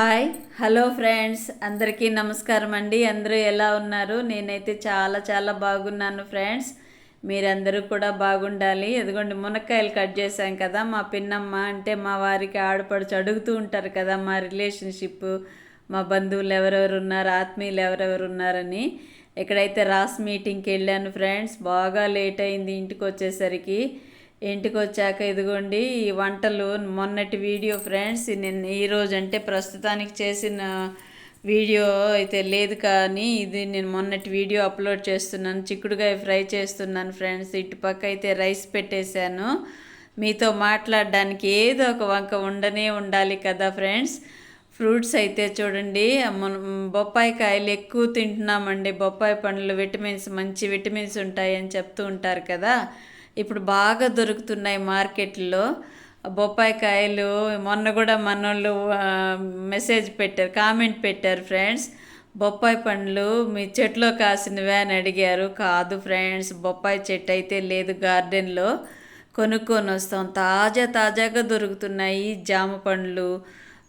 Hi hello friends అందరికీ నమస్కారం అండి. అందరూ ఎలా ఉన్నారు? నేనైతే చాలా చాలా బాగున్నాను ఫ్రెండ్స్. మీరందరూ కూడా బాగుండాలి. ఎదుగుండి మునక్కాయలు కట్ చేశాం కదా మా పిన్నమ్మ అంటే మా వారికి ఆడపడుచు అడుగుతూ ఉంటారు కదా మా రిలేషన్షిప్ మా బంధువులు ఎవరెవరు ఉన్నారు ఆత్మీయులు ఎవరెవరు ఉన్నారని. ఇక్కడైతే రాస్ మీటింగ్కి వెళ్ళాను ఫ్రెండ్స్ బాగా లేట్ అయింది ఇంటికి వచ్చేసరికి. ఇంటికి వచ్చాక ఇదిగోండి ఈ వంటలు మొన్నటి వీడియో ఫ్రెండ్స్ నేను ఈరోజు అంటే ప్రస్తుతానికి చేసిన వీడియో అయితే లేదు కానీ ఇది నేను మొన్నటి వీడియో అప్లోడ్ చేస్తున్నాను చిక్కుడుకాయ ఫ్రై చేస్తున్నాను ఫ్రెండ్స్. ఇటుపక్క అయితే రైస్ పెట్టేశాను. మీతో మాట్లాడడానికి ఏదో ఒక వంక ఉండనే ఉండాలి కదా ఫ్రెండ్స్. ఫ్రూట్స్ అయితే చూడండి మనం బొప్పాయి కాయలు ఎక్కువ తింటున్నామండి. బొప్పాయి పండ్లు విటమిన్స్ మంచి విటమిన్స్ ఉంటాయని చెప్తూ ఉంటారు కదా. ఇప్పుడు బాగా దొరుకుతున్నాయి మార్కెట్లో. బొప్పాయి కాయలు మొన్న కూడా మనోళ్ళు మెసేజ్ పెట్టారు కామెంట్ పెట్టారు ఫ్రెండ్స్. బొప్పాయి పండ్లు మీ చెట్లో కాసినవే అని అడిగారు. కాదు ఫ్రెండ్స్ బొప్పాయి చెట్టు అయితే లేదు గార్డెన్లో. కొనుక్కొని వస్తాం. తాజా తాజాగా దొరుకుతున్నాయి జామ పండ్లు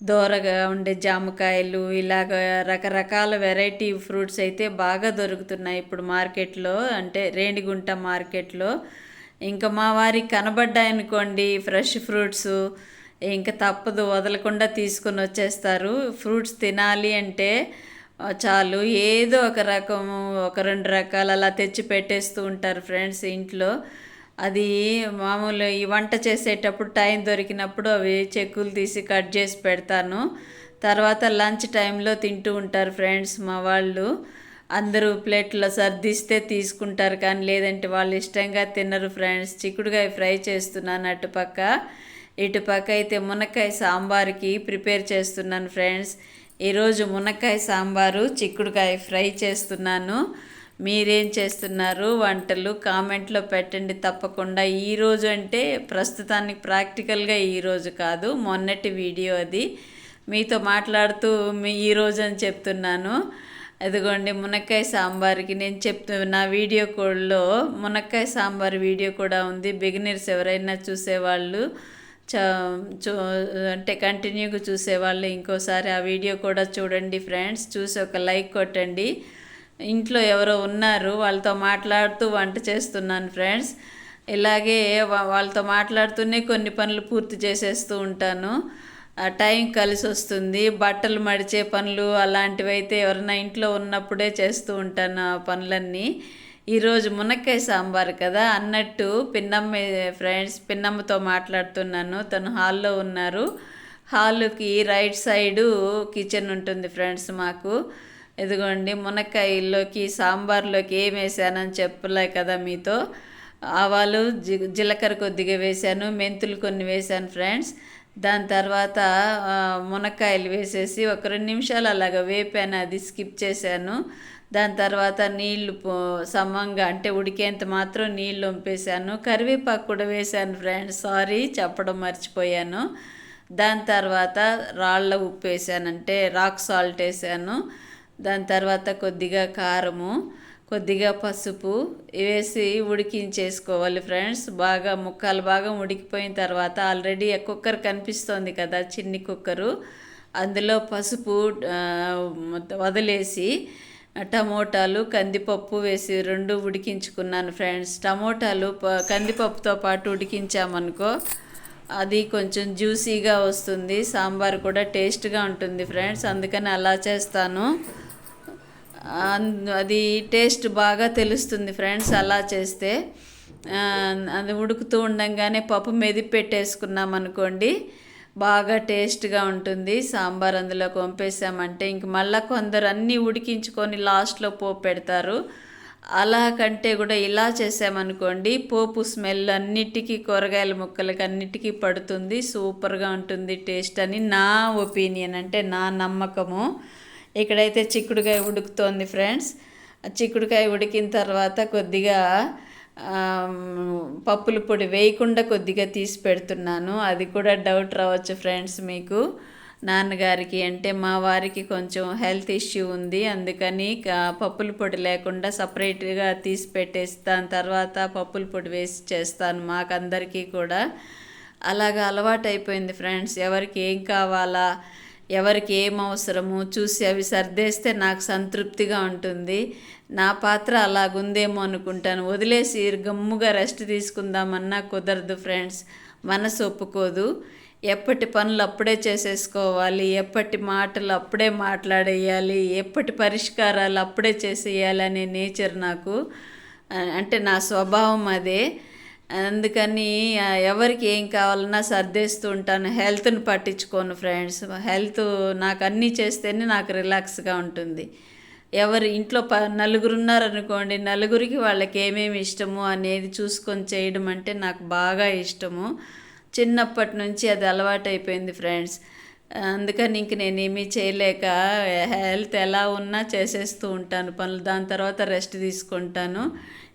దోరగా ఉండే జామకాయలు ఇలాగ రకరకాల వెరైటీ ఫ్రూట్స్ అయితే బాగా దొరుకుతున్నాయి ఇప్పుడు మార్కెట్లో. అంటే రేణిగుంట మార్కెట్లో. ఇంకా మా వారికి కనబడ్డాయనుకోండి ఫ్రెష్ ఫ్రూట్స్ ఇంకా తప్పదు వదలకుండా తీసుకొని వచ్చేస్తారు. ఫ్రూట్స్ తినాలి అంటే చాలు ఏదో ఒక రకము ఒక రెండు రకాలు అలా తెచ్చి పెట్టేస్తూ ఉంటారు ఫ్రెండ్స్ ఇంట్లో. అది మామూలు ఈ వంట చేసేటప్పుడు టైం దొరికినప్పుడు అవి చెక్కులు తీసి కట్ చేసి పెడతాను. తర్వాత లంచ్ టైంలో తింటూ ఉంటారు ఫ్రెండ్స్ మా వాళ్ళు. అందరూ ప్లేట్లో సర్దిస్తే తీసుకుంటారు కానీ లేదంటే వాళ్ళు ఇష్టంగా తినరు ఫ్రెండ్స్. చిక్కుడుకాయ ఫ్రై చేస్తున్నాను అటుపక్క. ఇటుపక్క అయితే మునక్కాయ సాంబార్కి ప్రిపేర్ చేస్తున్నాను ఫ్రెండ్స్. ఈరోజు మునక్కాయ సాంబారు చిక్కుడుకాయ ఫ్రై చేస్తున్నాను. మీరేం చేస్తున్నారు? వంటలు కామెంట్లో పెట్టండి తప్పకుండా. ఈరోజు అంటే ప్రస్తుతానికి ప్రాక్టికల్గా ఈరోజు కాదు మొన్నటి వీడియో అది. మీతో మాట్లాడుతూ మీ ఈరోజు అని చెప్తున్నాను. అదిగోండి మునక్కాయ సాంబార్కి నేను చెప్తూ నా వీడియో కోడ్లో మునక్కాయ సాంబార్ వీడియో కూడా ఉంది. బిగినర్స్ ఎవరైనా చూసేవాళ్ళు చూ అంటే కంటిన్యూగా చూసేవాళ్ళు ఇంకోసారి ఆ వీడియో కూడా చూడండి ఫ్రెండ్స్. చూసి ఒక లైక్ కొట్టండి. ఇంట్లో ఎవరో ఉన్నారు వాళ్ళతో మాట్లాడుతూ వంట చేస్తున్నాను ఫ్రెండ్స్. ఇలాగే వాళ్ళతో మాట్లాడుతూనే కొన్ని పనులు పూర్తి చేసేస్తూ ఉంటాను. టైం కలిసి వస్తుంది. బట్టలు మడిచే పనులు అలాంటివి అయితే ఎవరైనా ఇంట్లో ఉన్నప్పుడే చేస్తూ ఉంటాను ఆ పనులన్నీ. ఈరోజు మునక్కాయ సాంబార్ కదా అన్నట్టు పిన్నమ్మ ఫ్రెండ్స్ పిన్నమ్మతో మాట్లాడుతున్నాను. తను హాల్లో ఉన్నారు. హాల్కి రైట్ సైడు కిచెన్ ఉంటుంది ఫ్రెండ్స్ మాకు. ఇదిగోండి మునక్కాయల్లోకి సాంబార్లోకి ఏం వేసానని చెప్పలే కదా మీతో. ఆవాలు జి జీలకర్ర కొద్దిగా వేశాను మెంతులు కొన్ని వేశాను ఫ్రెండ్స్. దాని తర్వాత మునక్కాయలు వేసేసి ఒక రెండు నిమిషాలు అలాగ వేపాను అది స్కిప్ చేశాను. దాని తర్వాత నీళ్ళు సమంగా అంటే ఉడికేంత మాత్రం నీళ్ళు వంపేశాను. కరివేపాకు కూడా వేశాను ఫ్రెండ్స్. సారీ చెప్పడం మర్చిపోయాను. దాని తర్వాత రాళ్ళ ఉప్పు వేసాను అంటే రాక్ సాల్ట్ వేసాను దాని తర్వాత కొద్దిగా కారము. కొద్దిగా పసుపు వేసి ఉడికించేసుకోవాలి ఫ్రెండ్స్. బాగా ముక్కలు బాగా ఉడికిపోయిన తర్వాత ఆల్రెడీ కుక్కర్ కనిపిస్తోంది కదా చిన్ని కుక్కరు. అందులో పసుపు వదిలేసి టమోటాలు కందిపప్పు వేసి రెండు ఉడికించుకున్నాను ఫ్రెండ్స్. టమోటాలు కందిపప్పుతో పాటు ఉడికించామనుకో అది కొంచెం జ్యూసీగా వస్తుంది. సాంబార్ కూడా టేస్ట్గా ఉంటుంది ఫ్రెండ్స్. అందుకని అలా చేస్తాను. అది టేస్ట్ బాగా తెలుస్తుంది ఫ్రెండ్స్ అలా చేస్తే. అది ఉడుకుతూ ఉండగానే పప్పు మెది పెట్టేసుకున్నాం అనుకోండి. బాగా టేస్ట్గా ఉంటుంది. సాంబార్ అందులో పంపేసామంటే ఇంక మళ్ళీ కొందరు అన్నీ ఉడికించుకొని లాస్ట్లో పోపు పెడతారు. అలా కంటే కూడా ఇలా చేసామనుకోండి పోపు స్మెల్ అన్నిటికీ కూరగాయల ముక్కలకి అన్నిటికీ పడుతుంది. సూపర్గా ఉంటుంది టేస్ట్ అని నా ఒపీనియన్ అంటే నా నమ్మకము. ఇక్కడైతే చిక్కుడుకాయ ఉడుకుతోంది ఫ్రెండ్స్. చిక్కుడుకాయ ఉడికిన తర్వాత కొద్దిగా పప్పుల పొడి వేయకుండా కొద్దిగా తీసి పెడుతున్నాను. అది కూడా డౌట్ రావచ్చు ఫ్రెండ్స్ మీకు. నాన్నగారికి అంటే మా వారికి కొంచెం హెల్త్ ఇష్యూ ఉంది. అందుకని పప్పుల పొడి లేకుండా సపరేట్గా తీసి పెట్టేసి దాని తర్వాత పప్పుల పొడి వేసి చేస్తాను మాకందరికీ కూడా. అలాగ అలవాటు అయిపోయింది ఫ్రెండ్స్. ఎవరికి ఏం కావాలా? ఎవరికి ఏం అవసరము చూసి అవి సర్దేస్తే నాకు సంతృప్తిగా ఉంటుంది. నా పాత్ర అలాగుందేమో అనుకుంటాను. వదిలేసి గమ్ముగా రెస్ట్ తీసుకుందామన్నా కుదరదు ఫ్రెండ్స్. మనసు ఒప్పుకోదు. ఎప్పటి పనులు అప్పుడే చేసేసుకోవాలి. ఎప్పటి మాటలు అప్పుడే మాట్లాడేయాలి. ఎప్పటి పరిష్కారాలు అప్పుడే చేసేయాలి అనే నేచర్ నాకు. అంటే నా స్వభావం అదే. అందుకని ఎవరికి ఏం కావాలన్నా సర్దేస్తూ ఉంటాను. హెల్త్ని పట్టించుకోను ఫ్రెండ్స్. హెల్త్ నాకు అన్నీ చేస్తేనే నాకు రిలాక్స్గా ఉంటుంది. ఎవరు ఇంట్లో ప నలుగురు ఉన్నారనుకోండి నలుగురికి వాళ్ళకి ఏమేమి ఇష్టము అనేది చూసుకొని చేయడం అంటే నాకు బాగా ఇష్టము. చిన్నప్పటి నుంచి అది అలవాటైపోయింది ఫ్రెండ్స్. అందుకని ఇంక నేను చేయలేక హెల్త్ ఎలా ఉన్నా చేసేస్తూ ఉంటాను పనులు. దాని తర్వాత రెస్ట్ తీసుకుంటాను.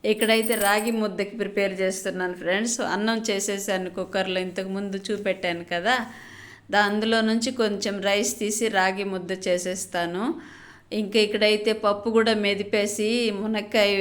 ఇక్కడైతే రాగి ముద్దకి ప్రిపేర్ చేస్తున్నాను ఫ్రెండ్స్. అన్నం చేసేసాను కుక్కర్లో. ఇంతకు ముందు చూపెట్టాను కదా. దా అందులో నుంచి కొంచెం రైస్ తీసి రాగి ముద్ద చేసేస్తాను. ఇంకా ఇక్కడైతే పప్పు కూడా మెదిపేసి మునక్కాయ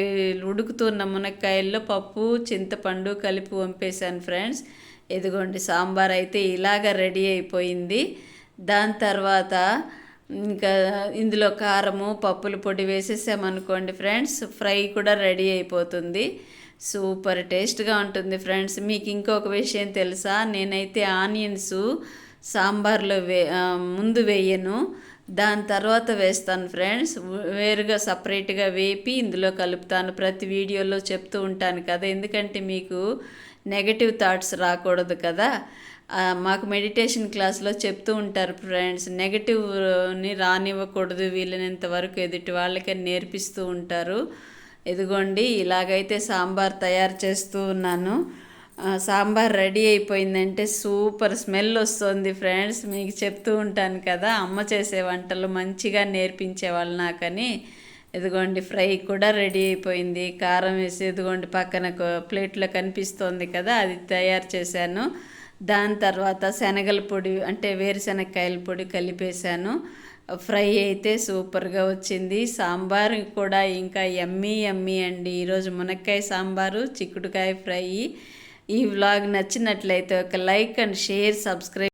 ఉడుకుతున్న మునక్కాయల్లో పప్పు చింతపండు కలిపి వంపేశాను ఫ్రెండ్స్. ఇదిగోండి సాంబార్ అయితే ఇలాగ రెడీ అయిపోయింది. దాని తర్వాత ఇంకా ఇందులో కారము పప్పుల పొడి వేసేసామనుకోండి ఫ్రెండ్స్ ఫ్రై కూడా రెడీ అయిపోతుంది. సూపర్ టేస్ట్గా ఉంటుంది ఫ్రెండ్స్. మీకు ఇంకొక విషయం తెలుసా? నేనైతే ఆనియన్స్ సాంబార్లో వే ముందు వేయను. దాని తర్వాత వేస్తాను ఫ్రెండ్స్. వేరుగా సపరేట్గా వేపి ఇందులో కలుపుతాను. ప్రతి వీడియోలో చెప్తూ ఉంటాను కదా. ఎందుకంటే మీకు నెగటివ్ థాట్స్ రాకూడదు కదా. మాకు మెడిటేషన్ క్లాస్లో చెప్తూ ఉంటారు ఫ్రెండ్స్ నెగటివ్ని రానివ్వకూడదు వీలైనంత వరకు ఎదుటి వాళ్ళకి నేర్పిస్తూ ఉంటారు. ఇదిగోండి ఇలాగైతే సాంబార్ తయారు చేస్తూ ఉన్నాను. సాంబార్ రెడీ అయిపోయిందంటే సూపర్ స్మెల్ వస్తుంది ఫ్రెండ్స్ మీకు చెప్తూ ఉంటాను కదా అమ్మ చేసే వంటలు మంచిగా నేర్పించేవాళ్ళు నాకని. ఇదిగోండి ఫ్రై కూడా రెడీ అయిపోయింది. కారం వేసి ఇదిగోండి పక్కన ఒక ప్లేట్లో కనిపిస్తోంది కదా అది తయారు చేశాను. దాని తర్వాత శనగల పొడి అంటే వేరుశనగకాయల పొడి కలిపేశాను. ఫ్రై అయితే సూపర్గా వచ్చింది. సాంబార్ కూడా ఇంకా ఎమ్మీ ఎమ్మీ అండి. ఈరోజు మునక్కాయ సాంబారు చిక్కుడుకాయ ఫ్రై. ఈ వ్లాగ్ నచ్చినట్లయితే ఒక లైక్ అండ్ షేర్ సబ్స్క్రైబ్